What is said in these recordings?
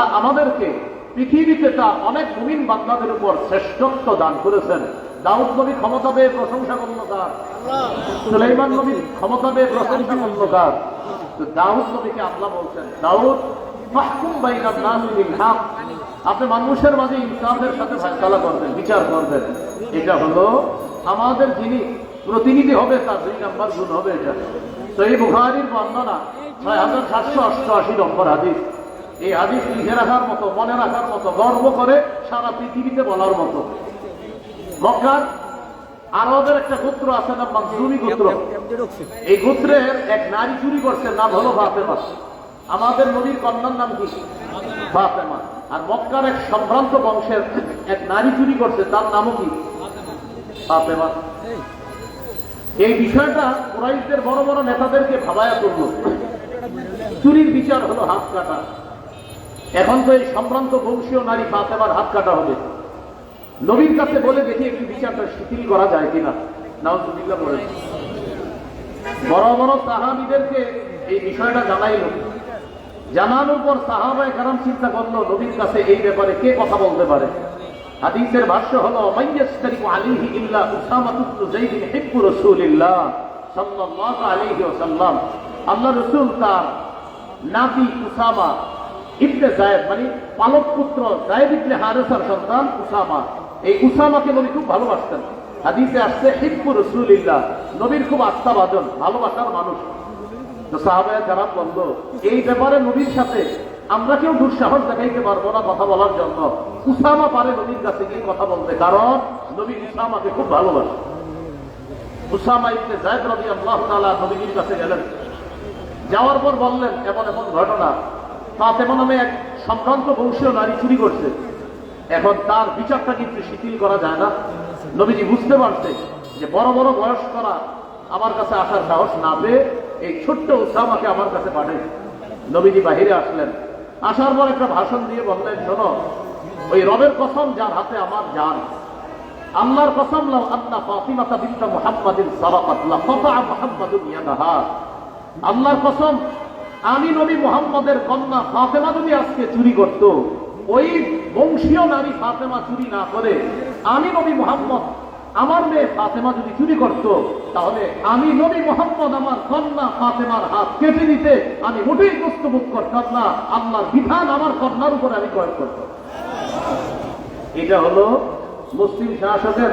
আর আমাদেরকে পৃথিবীতে তার অনেক মুমিন বান্দাদের উপর শ্রেষ্ঠত্ব দান করেছেন। দাউদ নবী ক্ষমতা পেয়ে প্রশংসা করল তার সুলাইমান নবী ক্ষমতা পেয়ে প্রশংসা করল তার দাউদ নবীকে আল্লাহ বলছেন, দাউদ আপনি মানুষের মাঝে ইনসাফের সাথে ফয়সালা করবেন, বিচার করবেন। এটা হলো আমাদের যিনি প্রতিনিধি হবে, তার দুই নাম্বার গুণ হবে এটা। তো এই বুখারির বর্ণনা ছয় হাজার সাতশো অষ্টআশি নম্বর হাদিস। এই হাদিস লিখে রাখার মতো, মনে রাখার মতো, গর্ব করে সারা পৃথিবীতে বলার মতো। মক্কার আরবের একটা গোত্র আছে না মানসুমি গোত্র। এই গোত্রের এক নারী চুরি করছে, নাম হলো ফাতেমা আমাদের নবীর কন্যার নাম কি? ফাতেমা আর মক্কার এক সম্ভ্রান্ত বংশের এক নারী চুরি করছে, তার নামও কি? ফাতেমা এই বিষয়টা কুরাইশদের বড় বড় নেতাদেরকে ভাবায়া করল চুরির বিচার হলো হাত কাটা। এখন তো এই সম্ভ্রান্ত বংশীয় নারী ফাতেমার হাত কাটা হবে। নবীর কাছে বলে দেখি একটু বিচারটা শিথিল করা যায় কিনা। নাউজুবিল্লাহ বলে বড় বড় সাহাবিদেরকে এই বিষয়টা জানাইল। জানানোর পর সাহাবায় কারণ চিন্তা করল, নবীর কাছে এই ব্যাপারে কে কথা বলতে পারে? হাদিসের ভাষ্য হলো মাইয়াস্তারিকু আলাইহি ইল্লা উসামা ইবনে হিব্বু রাসূলিল্লাহ সাল্লাল্লাহু আলাইহি ওয়াসাল্লাম। আল্লাহ রাসূল তার নাতি উসামা ইবনে জায়েদ মানে পালক পুত্র জায়েদ ইবনে হারেসার সন্তান উসামা। এই উসামাকে নবী খুব ভালোবাসতেন। হাদিসে আসছে, হিব্বু রাসূলিল্লাহ। নবীর খুব আস্থাভাজন, ভালোবাসার মানুষ। সাহাবায় যারা বলল এই ব্যাপারে নবীর সাথে আমরা কেউ দুঃসাহস দেখাইতে পারব না কথা বলার জন্য। উসামা পারে নবীর কাছে গিয়ে কথা বলতে, কারণ নবী উসামাকে খুব ভালোবাসে। উসামা ইবনে জায়দ রবি আল্লাহ তাআলা নবীর কাছে গেলেন। যাওয়ার পর বললেন, এমন এমন ঘটনা ফাতেমা নামে এক সম্ভ্রান্ত বংশীয় নারী চুরি করছে। এখন তার বিচারটা কিন্তু শিথিল করা যায় না। নবীজি বুঝতে পারছে যে বড় বড় বয়স্করা আমার কাছে আসার সাহস না পেয়ে এই ছোট্ট উসামাকে আমার কাছে পাঠাই নবীজি বাহিরে আসলেন। আসার পর একটা ভাষণ দিয়ে বললেন, শোনো, ওই রবের কসম যার হাতে আমার যান আল্লাহর কসম লাও আন্না ফাতিমাতা বিনতে মুহাম্মাদিন সারাকাত লা ফাতা মুহাম্মাদুন ইয়াদাহা। আল্লাহর কসম আমি নবী মোহাম্মদের কন্যা ফাতেমা যদি আজকে চুরি করত, ওই বংশীয় নারী ফাতেমা চুরি না করে, আমি নবী মোহাম্মদ, আমার মেয়ে ফাতেমা যদি চুরি করত, তাহলে আমি নবী মোহাম্মদ আমার কন্যা ফাতেমার হাত কেটে দিতে আমি মোটেই প্রস্তুত করতাম না। আল্লাহর বিধান আমার কন্যার উপরে আমি প্রয়োগ করতাম। এটা হলো মুসলিম শাসকের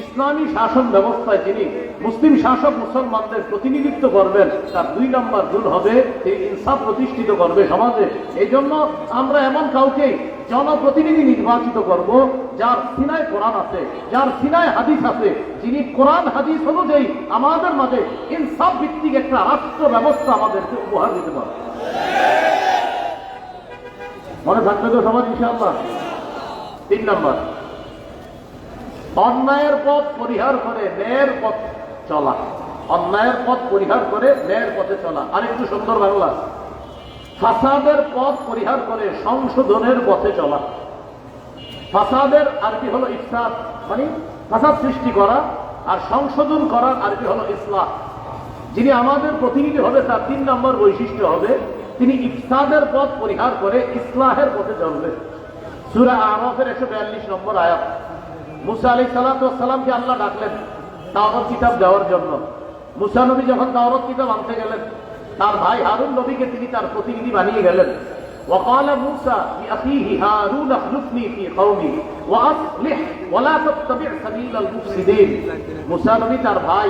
ইসলামী শাসন ব্যবস্থায় যিনি মুসলিম শাসক মুসলমানদের প্রতিনিধিত্ব করবেন, তার দুই নম্বর গুণ হবে তিনি ইনসাফ প্রতিষ্ঠিত করবে সমাজে। এই জন্য আমরা এমন কাউকে জনপ্রতিনিধি নির্বাচিত করব, যার সিনায় কোরআন আছে, যার সিনায় হাদিস আছে, যিনি কোরআন হাদিস অনুযায়ী আমাদের মাঝে ইনসাফ ভিত্তিক একটা রাষ্ট্র ব্যবস্থা আমাদেরকে উপহার দিতে পারে মনে থাকবে তো সমাজ, ইনশাআল্লাহ? তিন নম্বর। অন্যায়ের পথ পরিহার করে ন্যায়ের পথ চলা। অন্যায়ের পথ পরিহার করে ন্যায়ের পথে চলা। আর একটু সুন্দর বাংলা। ফাসাদের পথ পরিহার করে সংশোধনের পথে চলা। ফাসাদের আরবি হলো ইফসাদ? মানে ফাসাদ সৃষ্টি করা আর সংশোধন করার আরবি হলো ইসলাম যিনি আমাদের প্রতিনিধি হবে তার তিন নম্বর বৈশিষ্ট্য হবে, তিনি ইফসাদের পথ পরিহার করে ইসলাহের পথে চলবে। সুরা আরফের একশো বিয়াল্লিশ নম্বর আয়াত। মুসা আলী সালাতামকে আল্লাহ ডাকলেন তাওরত কিতাব দেওয়ার জন্য মুসা নবী যখন তাওরত কিতাব আনতে গেলেন তার ভাই হারুন নবীকে তিনি তার প্রতিনিধি বানিয়ে গেলেন وقال موسى لأخيه هارون اخلفني في قومي وأصلح ولا تتبع سبيل المفسدين মুসা নবী তার ভাই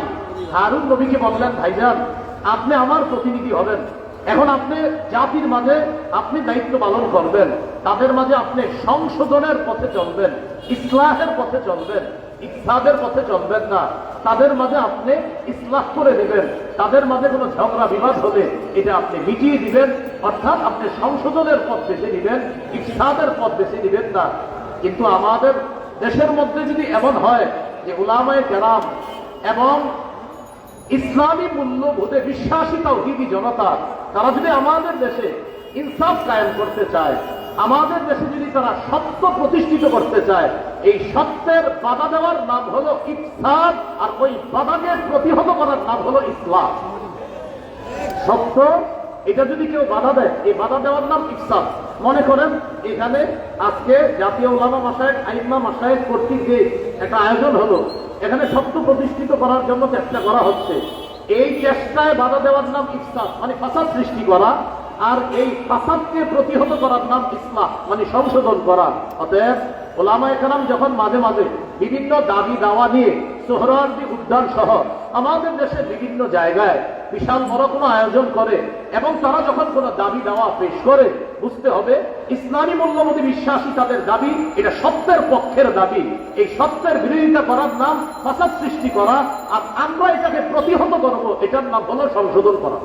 হারুন নবীকে বললেন ভাইজান আপনি আমার প্রতিনিধি হবেন এখন আপনি জাতির মাঝে আপনি দায়িত্ব পালন করবেন তাদের মাঝে আপনি সংশোধনের পথে চলবেন ইসলাহের পথে চলবেন। ইসলাদের পথে চলবেন না। তাদের মাঝে আপনি ইসলাহ করে দেবেন। তাদের মাঝে কোনো ঝগড়া, বিবাদ হলে এটা আপনি মিটিয়ে দিবেন। অর্থাৎ আপনি সংশোধনের পথ বেছে নিবেন ইসলাদের পথ বেছে নিবেন না। কিন্তু আমাদের দেশের মধ্যে যদি এমন হয় যে উলামায় কেরাম এবং ইসলামী মূল্যবোধে বিশ্বাসী তাওহিদি জনতা, তারা যদি আমাদের দেশে ইনসাফ কায়েম করতে চায় আমাদের দেশে যদি তারা সত্য প্রতিষ্ঠিত করতে চায়, এই সত্যের বাধা দেওয়ার নাম হলো ইফসাদ, আর ওই বাধাকে প্রতিহত করার নাম হলো ইসলাম। সত্য, এটা যদি কেউ বাধা দেয়, এই বাধা দেওয়ার নাম ইফসাদ। মনে করেন, এখানে আজকে জাতীয় ওলামা মাসায় আইমা মাসায় কর্তৃক যে একটা আয়োজন হলো, এখানে সত্য প্রতিষ্ঠিত করার জন্য চেষ্টা করা হচ্ছে। এই চেষ্টায় বাধা দেওয়ার নাম ইফসাদ মানে ফাসাদ সৃষ্টি করা। আর এই ফাসাদকে প্রতিহত করার নাম ইসলাম মানে সংশোধন করা। অতএব ওলামা একরাম যখন মাঝে মাঝে বিভিন্ন দাবি দাওয়া নিয়ে সোহরাওয়ার্দী উদ্যান সহ আমাদের দেশে বিভিন্ন জায়গায় বিশাল বড় কোনো আয়োজন করে এবং তারা যখন কোনো দাবি দাওয়া পেশ করে, বুঝতে হবে ইসলামী মূল্যবোধী বিশ্বাসী তাদের দাবি, এটা সত্যের পক্ষের দাবি। এই সত্যের বিরোধিতা করার নাম ফাসাদ সৃষ্টি করা, আর আমরা এটাকে প্রতিহত করব, এটার নাম হলো সংশোধন করা।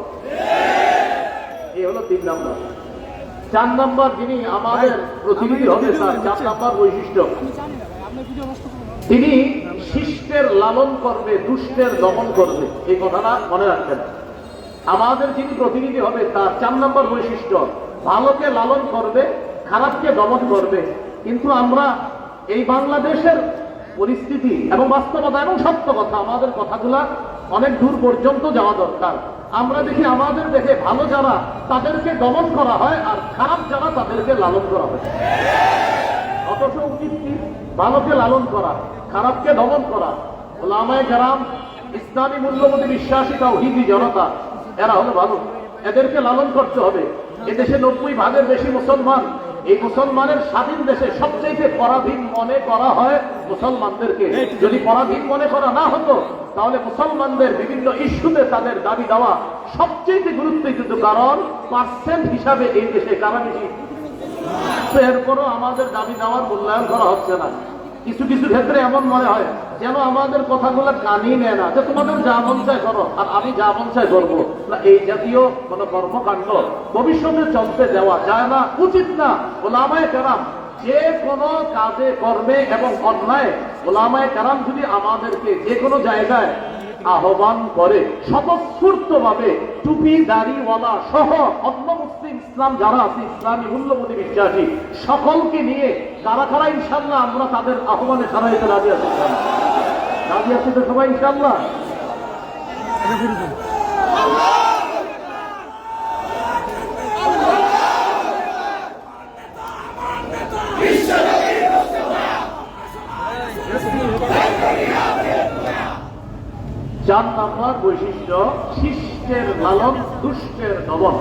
এই হলো তিন নাম্বার। চার নাম্বার যিনি আমাদের প্রতিনিধি হবে স্যার চার নাম্বার বৈশিষ্ট্য। তিনি শিষ্টের লালন করবে দুষ্টের দমন করবে এই কথাটা মনে রাখবেন। আমাদের যিনি প্রতিনিধি হবে তার চার নম্বর বৈশিষ্ট্য ভালোকে লালন করবে খারাপকে দমন করবে। কিন্তু আমরা এই বাংলাদেশের পরিস্থিতি এবং বাস্তবতা এবং সত্য কথা আমাদের কথাগুলা অনেক দূর পর্যন্ত যাওয়া দরকার। আমরা দেখি আমাদের দেখে ভালো যারা, তাদেরকে দমন করা হয় আর খারাপ যারা, তাদেরকে লালন করা হয়। অথচ উচিত কি ভালোকে লালন করা, খারাপকে দমন করা। ওলামায় গ্রাম ইসলামী মূল্যবোধী বিশ্বাসী তাও তাওহিদি জনতা, এরা হলো ভালো। এদেরকে লালন করতে হবে। এদেশে নব্বই ভাগের বেশি মুসলমান এই মুসলমানের স্বাধীন দেশে সবচেয়ে পরাধীন মনে করা হয় মুসলমানদেরকে। যদি পরাধীন মনে করা না হতো তাহলে মুসলমানদের বিভিন্ন ইস্যুতে তাদের দাবি দেওয়া সবচেয়ে গুরুত্বপূর্ণ কারণ পার্সেন্ট হিসাবে এই দেশে কারা বেশি? এরপরও আমাদের দাবি দেওয়ার মূল্যায়ন করা হচ্ছে না। কিছু কিছু ক্ষেত্রে এমন মনে হয় যেন আমাদের কথাগুলো কানই নেয় না, যে তোমাদের যা মন চায় করো, আর আমি যা মন চায় করব। না, এই জাতীয় কোন কর্মকাণ্ড ভবিষ্যতে চলতে দেওয়া যায় না, উচিত না। ওলামায় কেরাম যে কোনো কাজে, কর্মে এবং অন্যায়, ওলামায় কেরাম যদি আমাদেরকে যে কোনো জায়গায় আহ্বান করে স্বতঃস্ফূর্ত ভাবে টুপি, দাড়িওয়ালা সহ অন্য ইসলাম যারা আছে, ইসলামী মূল্যবোধী বিশ্বাসী, সকলকে নিয়ে কারা কারা ইনশাল্লাহ আমরা তাদের আহ্বানে সারা হইতে রাজি আছি। রাজি আছি তো সবাই ইনশাল্লাহ চার নাম্বার বৈশিষ্ট্য, শিষ্টের লালন, দুষ্টের দমন।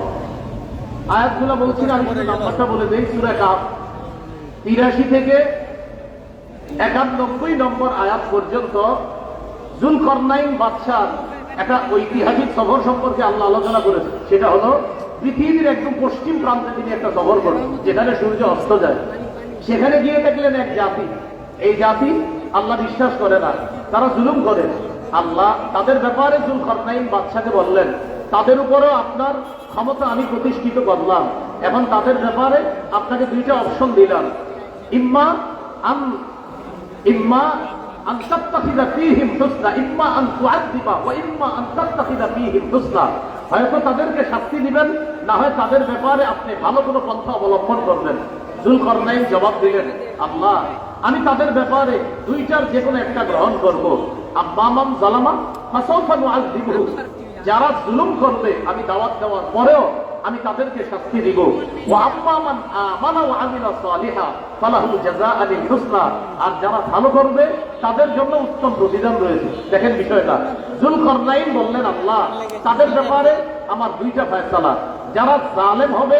আয়াতগুলো বলছি না, আমি নাম্বারটা বলে সুরা কাপ তিরাশি থেকে একানব্বই নম্বর আয়াত পর্যন্ত একটা ঐতিহাসিক সফর সম্পর্কে আল্লাহ আলোচনা করেছে সেটা হলো পৃথিবীর একদম পশ্চিম প্রান্তে তিনি একটা সফর করেন যেখানে সূর্য অস্ত যায়। সেখানে গিয়ে দেখলেন এক জাতি। এই জাতি আল্লাহ বিশ্বাস করে না তারা জুলুম করে। আল্লাহ তাদের ব্যাপারে জুল কর্নাইন বাদশাকে বললেন তাদের উপরেও আপনার ক্ষমতা আমি প্রতিষ্ঠিত করলাম। এখন তাদের ব্যাপারে আপনাকে দুইটা অপশন দিলাম। ইম্মা আম ইম্মা হয়তো তাদেরকে শাস্তি দিবেন, না হয় তাদের ব্যাপারে আপনি ভালো পন্থা অবলম্বন জবাব দিলেন, আল্লাহ, আমি তাদের ব্যাপারে দুইটার যে কোনো একটা গ্রহণ করব। আব্বামাম জালামা, ফাসাউফা নুআযযিবহু যারা জুলুম করবে, আমি দাওয়াত দেওয়ার পরেও আমি তাদেরকে শাস্তি দিব। আর যারা ভালো করবে, তাদের জন্য উত্তম প্রতিদান রয়েছে। দেখেন বিষয়টা। জুলকরনাইন বললেন, আল্লাহ, তাদের ব্যাপারে আমার দুইটা ফয়সালা। যারা জালেম হবে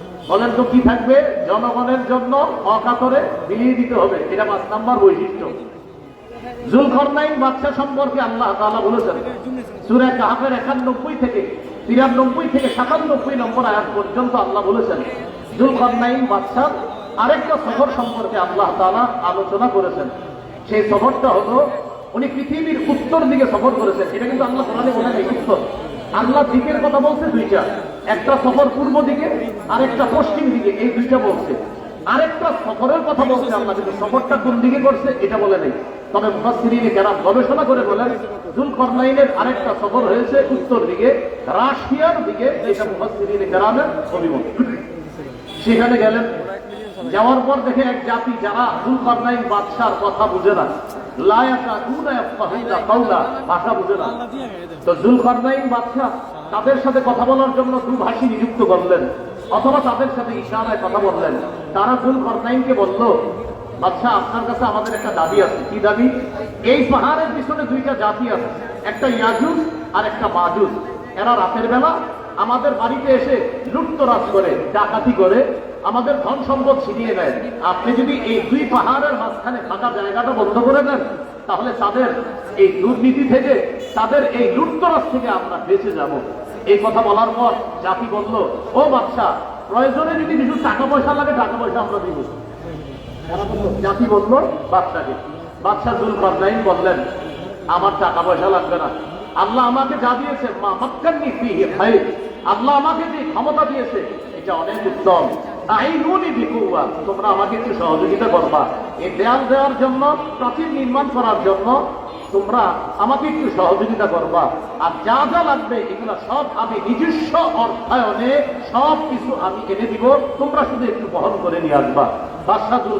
বলেন তো কি থাকবে, জনগণের জন্য অকাতরে বিলিয়ে দিতে হবে। এটা পাঁচ নাম্বার বৈশিষ্ট্য। জুলকরনাইন বাদশাহ সম্পর্কে আল্লাহ তাআলা বলেছেন, সূরা কাহাফের একানব্বই থেকে তিরানব্বই থেকে সাতানব্বই নম্বর আয়াত পর্যন্ত আল্লাহ বলেছেন, জুলকরনাইন বাদশাহ আরেকটা সফর সম্পর্কে আল্লাহ তাআলা আলোচনা করেছেন। সেই সফরটা হলো, উনি পৃথিবীর উত্তর দিকে সফর করেছেন। এটা কিন্তু আল্লাহ কোরআনে বলেন উত্তর। আল্লাহ দিকের কথা বলছে দুইটা। একটা সফর পূর্ব দিকে, আরেকটা পশ্চিম দিকে, এই দুইটা বলছে। আরেকটা সফরের কথা বলছে, আল্লাহ কিন্তু সফরটা কোন দিকে করছে, এটা বলে নেই। তবে মুফাসসিরিনে কেরাম গবেষণা করে বলেন, জুলকরনাইনের আরেকটা সফর হয়েছে উত্তর দিকে, রাশিয়ার দিকে, যেটা মুফাসসিরিনে কেরামের অভিমত। সেখানে গেলেন। যাওয়ার পর দেখে এক জাতি, যারা জুল জুলকরনাইন বাদশার কথা বুঝে না ভাষা তাদের সাথে কথা বলার জন্য দুভাষী নিযুক্ত করলেন, অথবা তাদের সাথে ইশারায় কথা বললেন। তারা জুলকরনাইনকে বলল আচ্ছা আপনার কাছে আমাদের একটা দাবি আছে। কি দাবি? এই পাহাড়ের পিছনে দুইটা জাতি আছে, একটা ইয়াজুজ আর একটা মাজুজ এরা রাতের বেলা আমাদের বাড়িতে এসে লুটতরাজ করে, ডাকাতি করে আমাদের ধন সম্পদ ছিনিয়ে নেয়। আপনি যদি এই দুই পাহাড়ের মাঝখানে ফাঁকা জায়গাটা বন্ধ করে দেন, তাহলে তাদের এই দুর্নীতি থেকে, তাদের এই লুটতরাজ থেকে আমরা বেঁচে যাব। এই কথা বলার পর জাতি বলল, ও বাচ্চা প্রয়োজনে যদি কিছু টাকা পয়সা লাগে, টাকা পয়সা আমরা দিব। জাতি বলল, বাদশাকে। বাদশাহ জুল করনাইন বললেন, আমার টাকা পয়সা লাগবে না। আল্লাহ আমাকে যা দিয়েছে, মা মক্কান্নি আল্লাহ আমাকে যে ক্ষমতা দিয়েছে, এটা অনেক উত্তম। তোমরা আমাকে একটু সহযোগিতা করবা। এই দেয়াল দেওয়ার জন্য, প্রাচীর নির্মাণ করার জন্য তোমরা আমাকে একটু সহযোগিতা করবা। আর যা যা লাগবে, এগুলো সব আমি নিজস্ব অর্থায়নে সব কিছু আমি এনে দিব। তোমরা শুধু একটু বহন করে নিয়ে আসবা। বাদশাহুল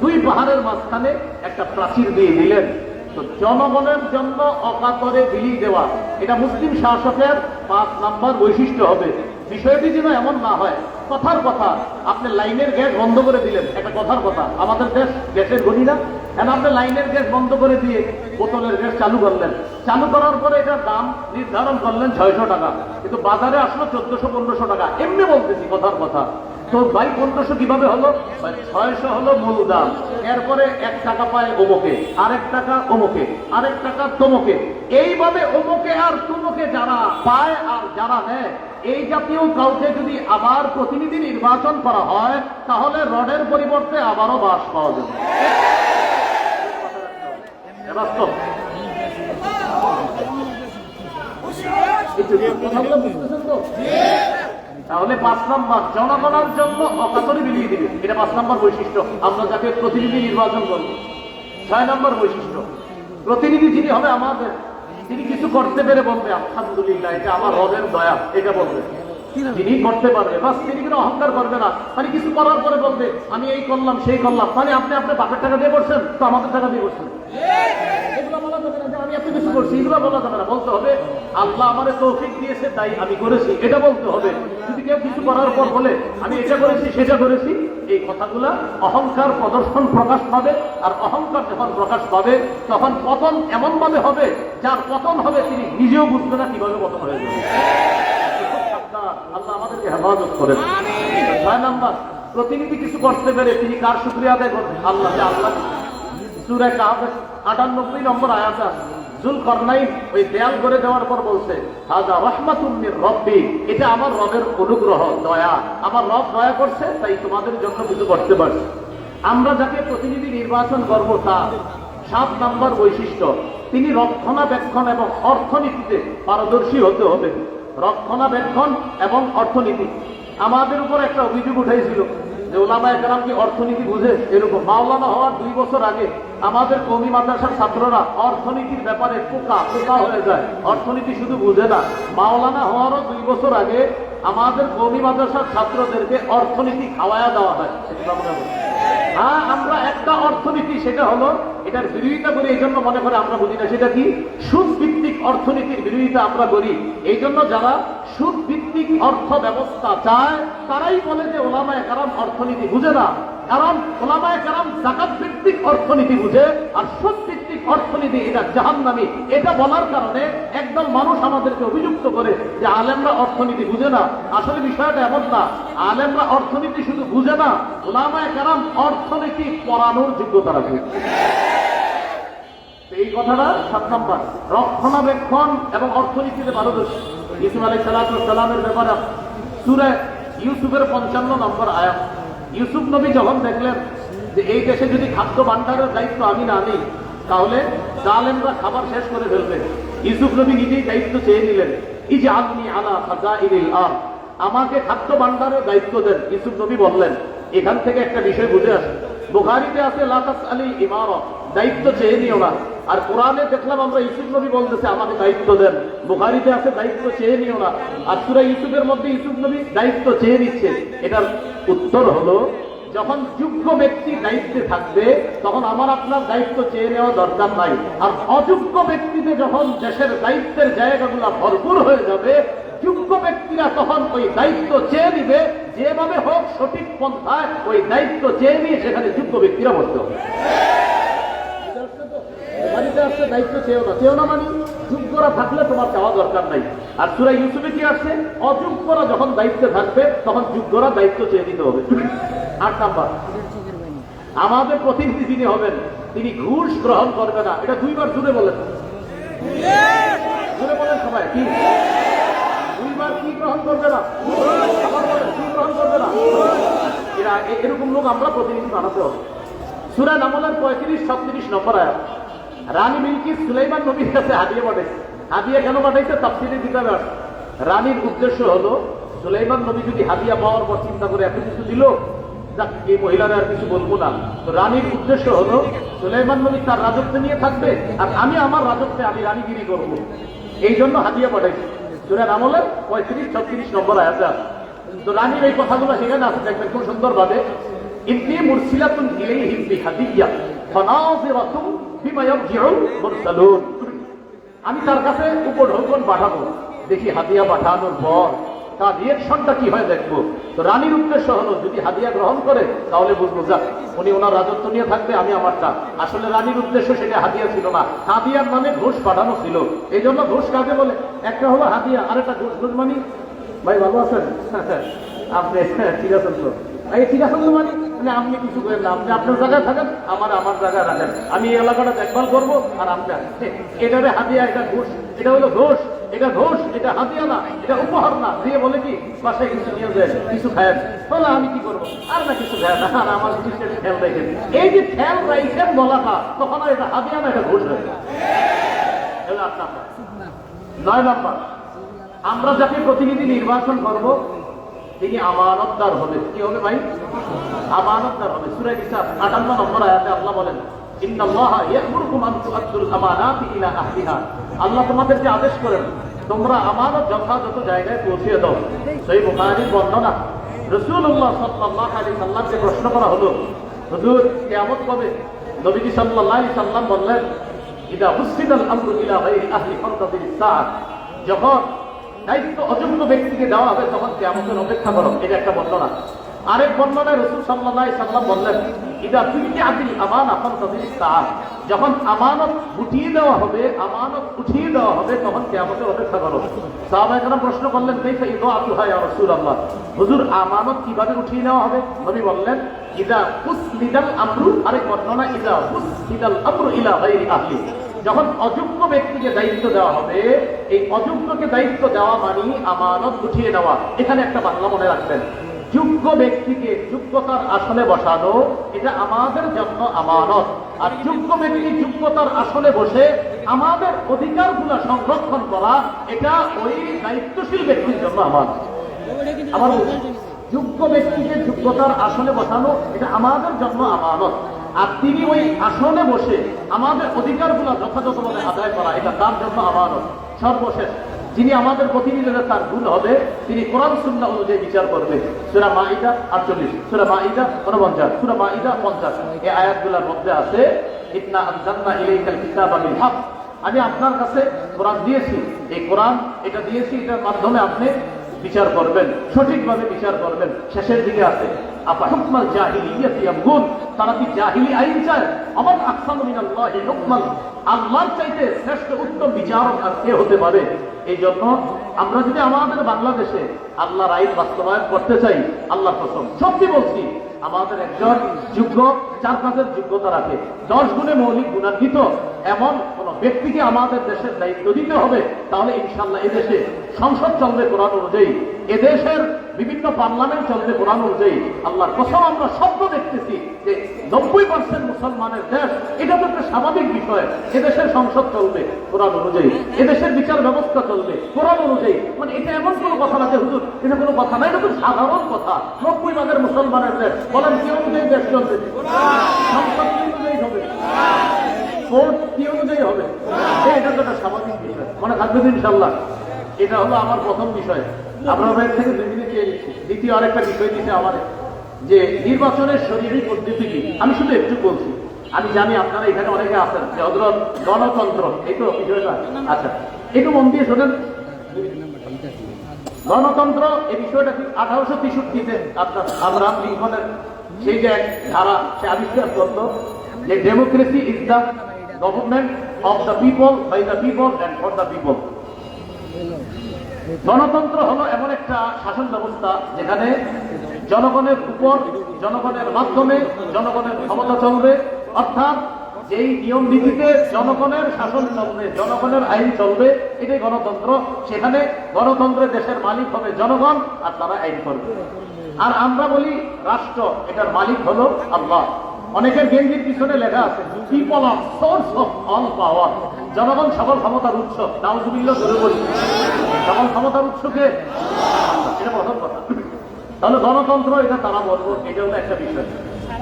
দুই পাহাড়ের মাঝখানে একটা প্রাচীর দিয়ে দিলেন। তো জনগণের জন্য অকাতরে বিলি দেওয়া। এটা মুসলিম শাসকের পাঁচ নাম্বার বৈশিষ্ট্য হবে। বিষয়টি যেন এমন না হয়, কথার কথা। আপনি লাইনের গ্যাস বন্ধ করে দিলেন একটা কথার কথা। আমাদের দেশ গ্যাসের গণি না। কেন আপনি লাইনের গ্যাস বন্ধ করে দিয়ে বোতলের গ্যাস চালু করলেন? চালু করার পরে এটার দাম নির্ধারণ করলেন ছয়শো টাকা। কিন্তু বাজারে আসলো চোদ্দশো, পনেরোশো টাকা। এমনি বলতেছি, কথার কথা। তো ভাই, পনেরোশো কীভাবে হলো? ছয়শো হলো মূল দাম। এরপরে এক টাকা পায় অমুকে আরেক টাকা অমুকে আরেক টাকা তমুকে। এইভাবে অমুকে আর তুমুকে যারা পায় আর যারা নেয়, এই জাতীয় কাউকে যদি আবার প্রতিনিধি নির্বাচন করা হয়, তাহলে রডের পরিবর্তে আবারও বাস পাওয়া যাবে। বুঝতেছেন তো? তাহলে পাঁচ নাম্বার, জনগণের জন্য অকাতরে বিলিয়ে দিবে। এটা পাঁচ নাম্বার বৈশিষ্ট্য। আমরা যাকে প্রতিনিধি নির্বাচন করব ছয় নম্বর বৈশিষ্ট্য। প্রতিনিধি যিনি হবে আমাদের। তিনি কিছু করতে পেরে বলবে, আলহামদুলিল্লাহ, এটা আমার রবের দয়া। এটা বলবে। যিনি করতে পারবে। বাস, তিনি কিন্তু অহংকার করবে না। মানে কিছু করার পরে বলবে, আমি এই করলাম, সেই করলাম। মানে আপনি আপনার বাপের টাকা দিয়ে করছেন তো আমাদের টাকা দিয়ে করছেন এগুলো এগুলো বলা যাবে না বলতে হবে আল্লাহ আমারে তৌফিক দিয়েছে তাই আমি করেছি এটা বলতে হবে। যদি কেউ কিছু করার পর বলে আমি এটা করেছি সেটা করেছি এই কথাগুলা অহংকার প্রদর্শন প্রকাশ পাবে আর অহংকার যখন প্রকাশ পাবে তখন পতন এমন ভাবে হবে যার পতন হবে তিনি নিজেও বুঝবে না কীভাবে পতন হয়ে যাবে। আল্লাহ আমাদেরকে হেফাজত করেন। ছয় নাম্বার প্রতিনিধি কিছু করতে পেরে তিনি কার শুক্রিয়া আদায় করবেন? আল্লাহ আল্লাহ সুরে কাহাবের আটানব্বই নম্বর আয়াত জুল ওই দেয়াল করে দেওয়ার পর বলছে এটা আমার রবের অনুগ্রহ, দয়া। আমার রব দয়া করছে, তাই তোমাদের কিছু করতে পারছি। আমরা যাকে প্রতিনিধি নির্বাচন সাত নম্বর বৈশিষ্ট্য, তিনি রক্ষণাবেক্ষণ এবং অর্থনীতিতে পারদর্শী হতে হবে। রক্ষণাবেক্ষণ এবং অর্থনীতি। আমাদের উপর একটা অভিযোগ উঠেছিল যে ওলামা একরাম কি অর্থনীতি বুঝে? এরকম মাওলানা হওয়ার দুই বছর আগে আমাদের কমি মাদ্রাসার ছাত্ররা অর্থনীতির ব্যাপারে পোকা পোকা হয়ে যায়। অর্থনীতি শুধু বুঝে না, মাওলানা হওয়ারও দুই বছর আগে আমাদের কমি মাদ্রাসার ছাত্রদেরকে অর্থনীতি খাওয়ায়া দেওয়া হয়। হ্যাঁ আমরা একটা অর্থনীতি, সেটা হলো এটার বিরোধিতা করি, এই জন্য মনে করে আমরা বুঝি না। সেটা কি? সুদ ভিত্তিক অর্থনীতির বিরোধিতা আমরা করি। এই জন্য যারা সুদ ভিত্তিক অর্থ ব্যবস্থা চায়, তারাই বলে যে ওলামায় কারণ অর্থনীতি বুঝে না। কারণ ওলামায় কারাম জাকাত ভিত্তিক অর্থনীতি বুঝে আর সুদ ভিত্তিক অর্থনীতি এটা জাহান্নামি। এটা বলার কারণে একদল মানুষ আমাদেরকে অভিযুক্ত করে যে আলেমরা অর্থনীতি বুঝে না। আসলে বিষয়টা এমন না। আলেমরা অর্থনীতি শুধু বুঝে না, ওলামায় কারাম অর্থনীতি পড়ানোর যোগ্যতা রাখে। এই কথাটা সাত নম্বর। রক্ষণাবেক্ষণ এবং অর্থনীতিতে পারদর্শী। ইসুফ আলাই সালামের ব্যাপারে সুরে ইউসুফের পঞ্চান্ন নম্বর আয়াত। ইউসুফ নবী যখন দেখলেন যে এই দেশে যদি খাদ্য ভান্ডারের দায়িত্ব আমি না নিই, তাহলে জালেমরা খাবার শেষ করে ফেলবে। ইউসুফ নবী নিজেই দায়িত্ব চেয়ে নিলেন এই যে আপনি আলা খাজা ইনিল আর আমাকে খাদ্য ভান্ডারের দায়িত্ব দেন, ইউসুফ নবী বললেন। এখান থেকে একটা বিষয় বুঝে আসে বোখারিতে আছে লাতাস আলী ইমারত। দায়িত্ব চেয়ে নিও না। আর কোরআনে দেখলাম আমরা ইউসুফ নবী বলতেছে, আমাকে দায়িত্ব দেন। বুখারিতে আছে, দায়িত্ব চেয়ে নিও না। আর সুরা ইউসুফের মধ্যে ইউসুফ নবী দায়িত্ব চেয়ে নিচ্ছে। এটার উত্তর হলো, যখন যোগ্য ব্যক্তি দায়িত্বে থাকবে, তখন আমার আপনার দায়িত্ব চেয়ে নেওয়া দরকার নাই। আর অযোগ্য ব্যক্তিতে যখন দেশের দায়িত্বের জায়গাগুলো ভরপুর হয়ে যাবে, যোগ্য ব্যক্তিরা তখন ওই দায়িত্ব চেয়ে নিবে, যেভাবে হোক সঠিক পন্থায় ওই দায়িত্ব চেয়ে নিয়ে সেখানে যোগ্য ব্যক্তিরা বসতে হবে। বাড়িতে আসছে দায়িত্ব চেয়েও না। চেয়েও না মানে যোগ্যরা থাকলে তোমার চাওয়া দরকার নাই। আর সুরা ইউসুফে কি আসছে অযোগ্যরা যখন দায়িত্বে থাকবে, তখন যোগ্যরা দায়িত্ব চেয়ে দিতে হবে। আট নাম্বার। আমাদের প্রতিনিধি যিনি হবেন। তিনি ঘুষ গ্রহণ করবে না। এটা দুইবার জুড়ে বলেন। জুড়ে বলেন সবাই। কি? দুইবার কি গ্রহণ করবে না? কি গ্রহণ করবে না? এরা এরকম লোক আমরা প্রতিনিধি বানাতে হবে। সুরা নামলার পঁয়ত্রিশ, ছত্রিশ নম্বর আয়াত। রানী মিল্কি সুলাইমান নবীর কাছে হাদিয়ে পাঠাইছে। হাদিয়া কেন পাঠাইছে? তাফসিরে কিতাবে আছে। রানীর উদ্দেশ্য হলো, সুলাইমান নবী যদি হাদিয়া পাওয়ার পর চিন্তা করে এত কিছু দিল, যাক, এই মহিলারা আর কিছু বলব না। তো রানীর উদ্দেশ্য হলো, সুলাইমান নবী তার রাজত্ব নিয়ে থাকবে, আর আমি আমার রাজত্বে আমি রানীগিরি করব। এই জন্য হাদিয়া পাঠাইছি। সুরা আমলে পঁয়ত্রিশ, ছত্রিশ নম্বর আয়াতে আছে। তো রানীর এই কথাগুলো সেখানে আছে, দেখবেন খুব সুন্দরভাবে। ইন্নি মুরসিলাতুন ইলাইহিম বিহাদিয়া ফানাযিরাতুন আমি তার কাছে উপঢৌকন পাঠাবো। দেখি হাদিয়া পাঠানোর পর তার রিয়েকশনটা কি হয় দেখব। তো রানীর উদ্দেশ্য হলো, যদি হাদিয়া গ্রহণ করে, তাহলে বুঝব, যাক, উনি ওনার রাজত্ব নিয়ে থাকবে, আমি আমারটা। আসলে রানীর উদ্দেশ্য সেটা হাদিয়া ছিল না। হাদিয়ার নামে ঘুষ পাঠানো ছিল। এই জন্য ঘুষ কাজে বলে? একটা হলো হাদিয়া আরেকটা ঘুষ ঘুষ মানে? ভাই, ভালো আছেন? আপনি ঠিক আছেন তো। মানে আমার রাখেন। আমি এলাকাটা দেখভাল করব আর আপনার হাতিয়া এটা হলো ঘোষ, এটা ঘোষ, এটা হাতিয়া না, এটা উপহার না। বলে আমি কি করব? আর না কিছু খায় না, আর আমার এই যে তখন এটা নয় আমরা যাকে প্রতিনিধি নির্বাচন করব তিনি আমানতদার হবে। কি হবে ভাই? আমানতদার হবে। সুরে কিতাব আটান্ন নম্বর আয়াতে আল্লাহ বলেন আল্লাহ তোমাদেরকে আদেশ করেন, তোমরা আমানত যথাযথ জায়গায় পৌঁছে দাও। সেই বুখারীর বর্ণনা, রাসূলুল্লাহ সাল্লাল্লাহু আলাইহি সাল্লামকে প্রশ্ন করা হলো, হুজুর, কিয়ামত কবে? নবীজি সাল্লাল্লাহু আলাইহি সাল্লাম বললেন, ইদা হুসিদাল আমরু ইলা আহলি ফান্তাদির সাআত। যখন দায়িত্ব অযোগ্য ব্যক্তিকে দেওয়া হবে তখন কেমন অপেক্ষা করো। এটা একটা বর্ণনা আরেক বর্ণনায় রসুল সাল্লাহ সাল্লাম বললেন, ইদা তুইকে আদিল আমান এখন তাদের সার যখন আমানত উঠিয়ে দেওয়া হবে, আমানত উঠিয়ে দেওয়া হবে, তখন কেমতের অপেক্ষা করো। সাহাবাহাম প্রশ্ন করলেন দেখে ইদো আতু হয় রসুল আল্লাহ হুজুর, আমানত কীভাবে উঠিয়ে নেওয়া হবে? নবী বললেন, ইদা হুস লিদাল আমরু। আরেক বর্ণনা ইদা হুস লিদাল আমরু ইলা গায়রি আহলি। যখন অযোগ্য ব্যক্তিকে দায়িত্ব দেওয়া হবে এই অযোগ্যকে দায়িত্ব দেওয়া মানে আমানত উঠিয়ে নেওয়া। এখানে একটা বাংলা মনে রাখবেন। যোগ্য ব্যক্তিকে যোগ্যতার আসনে বসানো এটা আমাদের জন্য আমানত। আর যোগ্য ব্যক্তি যোগ্যতার আসনে বসে আমাদের অধিকারগুলো সংরক্ষণ করা এটা ওই দায়িত্বশীল ব্যক্তির জন্য আমানত। আমার বলছি, যোগ্য ব্যক্তিকে যোগ্যতার আসনে বসানো এটা আমাদের জন্য আমানত। আর তিনি ওই আসনে বসে আমাদের অধিকারগুলো যথাযথভাবে আদায় করা, এটা তার জন্য আমানত। সর্বশেষ, যিনি আমাদের প্রতিনিধিদের তার গুণ হবে, তিনি কোরআন সুন্না অনুযায়ী বিচার করবে। সুরা মাইদা আটচল্লিশ, সুরা মাইদা উনপঞ্চাশ, সুরা মাইদা পঞ্চাশ। এই আয়াতগুলোর মধ্যে আছে ইতনা আনজান্না ইলাইকাল কিতাবা বিল হক। আমি আপনার কাছে কোরআন দিয়েছি। এই কোরআন এটা দিয়েছি, এটার মাধ্যমে আপনি বিচার করবেন, সঠিকভাবে বিচার করবেন। শেষের দিকে আছে এই জন্য আমরা যদি আমাদের বাংলাদেশে আল্লাহর আইন বাস্তবায়ন করতে চাই আল্লাহ প্রথম সত্যি বলছি, আমাদের একজন যোগ্য চার কাজের যোগ্যতা রাখে। দশ গুণে মৌলিক গুণান্বিত, এমন ব্যক্তিকে আমাদের দেশের দায়িত্ব দিতে হবে, তাহলে ইনশাল্লাহ এদেশে সংসদ চলবে কোরআন অনুযায়ী। এদেশের বিভিন্ন পার্লামেন্ট চলবে কোরআন অনুযায়ী। আল্লাহর কসম, আমরা শব্দ দেখতেছি যে নব্বই পার্সেন্ট মুসলমানের দেশ, এটা তো একটা স্বাভাবিক বিষয় এদেশের সংসদ চলবে কোরআন অনুযায়ী। এদেশের বিচার ব্যবস্থা চলবে কোরআন অনুযায়ী। মানে এটা এমন কোনো কথা না যে, হুজুর, এটা কোনো কথা না, এটা খুব সাধারণ কথা। নব্বই ভাগের মুসলমানের দেশ, বলেন, কি অনুযায়ী দেশ চলবে? সংসদ অনুযায়ী হবে কোর্ট কি অনুযায়ী হবে এ, এটা তো একটা স্বাভাবিক বিষয় থাকবে তো ইনশাল্লাহ এটা হলো আমার প্রথম বিষয়। আপনার ভাইয়ের থেকে দুই মিনিট চেয়ে নিচ্ছি। দ্বিতীয় আরেকটা বিষয় দিতে আমার যে নির্বাচনের শরীরী পদ্ধতি কি? আমি শুধু একটু বলছি। আমি জানি আপনারা এখানে অনেকে আছেন, যে হজরত গণতন্ত্র, এই তো বিষয়টা। আচ্ছা একটু মন দিয়ে শোনেন। গণতন্ত্র, এই বিষয়টা কি আঠারোশো তেষট্টিতে আপনার আব্রাহাম লিঙ্কনের সেই যে এক ধারা, সে আবিষ্কার করল যে democracy is the government of the people by the people and for the people গণতন্ত্র হলো এমন একটা শাসন ব্যবস্থা যেখানে জনগণের উপর, জনগণের মাধ্যমে জনগণের ক্ষমতা চলবে, অর্থাৎ যেই নিয়ম নীতিতে জনগণের শাসন চলবে, জনগণের আইন চলবে, এটাই গণতন্ত্র। সেখানে গণতন্ত্রের দেশের মালিক হবে জনগণ আর তারা আইন করবে। আর আমরা বলি রাষ্ট্র, এটার মালিক হলো আল্লাহ। অনেকের গেঞ্জির পিছনে লেখা আছে people of source of all power জনগণ সকল ক্ষমতার উৎস। নাউজুবিল্লাহ ধরে বলি। সকল ক্ষমতার উৎসকে এটা প্রথম কথা। তাহলে গণতন্ত্র, এটা তারা বলব এটা হলো একটা বিষয়।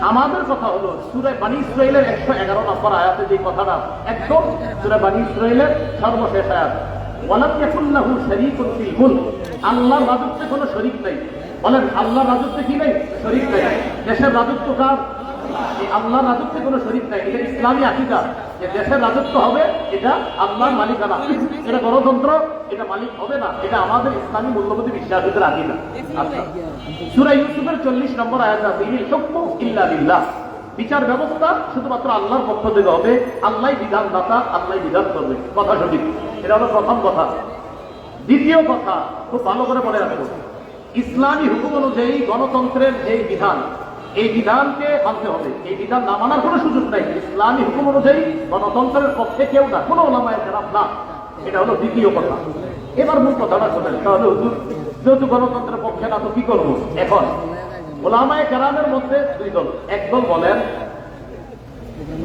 আমাদের কথা হলো সুরায় বানী ইসরায়েলের একশো এগারো নম্বর আয়াতে যে কথাটা, একদম সুরায় বানী ইসরায়েলের সর্বশেষ আয়াত। ওয়ালাম ইয়াকুল্লাহু শারীকুন ফিল মুলক। আল্লাহর রাজত্বে কোনো শরীক নাই। বলেন, আল্লাহর রাজত্বে কি নাই? শরীক নাই। দেশের রাজত্ব কার? এই আল্লাহর রাজত্বে কোনো শরীক নাই, এটা ইসলামী আকিদা। যে দেশের রাজত্ব হবে, এটা আল্লাহর মালিকানা। এটা গণতন্ত্র, এটা মালিক হবে না, এটা আমাদের ইসলামী মূল্যবোধী বিশ্বাসীদের আকিদা। আচ্ছা। সুরা ইউসুফের চল্লিশ নম্বর আয়াত আছে, ইনি ইল্লা বিল্লাহ। বিচার ব্যবস্থা শুধুমাত্র আল্লাহর পক্ষ থেকে হবে আল্লাহ বিধান দাতা আল্লাহ বিধান করবে কথা সঠিক। এটা হলো প্রথম কথা। দ্বিতীয় কথা, খুব ভালো করে মনে রাখব ইসলামী হুকুম অনুযায়ী গণতন্ত্রের যে বিধান। এই বিধানকে মানতে হবে। এই বিধান না মানার কোনো সুযোগ নাই। ইসলামী হুকুম অনুযায়ী গণতন্ত্রের পক্ষে কেউ না, কোনো ওলামায় খারাপ না। এটা হলো দ্বিতীয় কথা। এবার মূল কথাটা শোনেন। তাহলে যেহেতু গণতন্ত্রের পক্ষে না, তো কি করব? এখন, ওলামায় কেরামের মধ্যে দুই দল। একদল বলেন,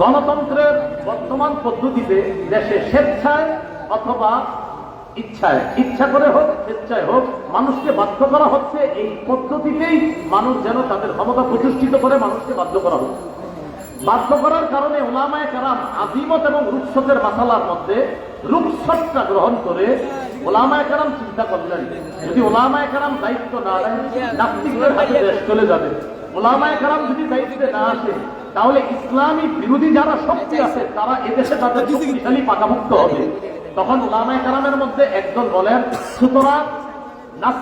গণতন্ত্রের বর্তমান পদ্ধতিতে দেশে স্বেচ্ছায় অথবা ইচ্ছায়, ইচ্ছা করে হোক, স্বেচ্ছায় হোক, মানুষকে বাধ্য করা হচ্ছে এই পদ্ধতিতেই মানুষ যেন তাদের ক্ষমতা প্রতিষ্ঠিত করে মানুষকে বাধ্য করা হচ্ছে বাধ্য করার কারণে ওলামায় কারাম আজিমত এবং রুৎসতের মাসালার মধ্যে রুৎসতটা গ্রহণ করে ওলামায় কারাম চিন্তা করলেন, যদি ওলামায় কারাম দায়িত্ব না নেন নাস্তিকদের হাতে দেশ চলে যাবে। ওলামায় কারাম যদি দায়িত্বে না আসে, তাহলে ইসলামী বিরোধী যারা শক্তি আছে, তারা এদেশে তাদের শক্তিশালী পাকাভুক্ত হবে। তখন ওলামায় কারামের মধ্যে একজন বলেন সুতরাং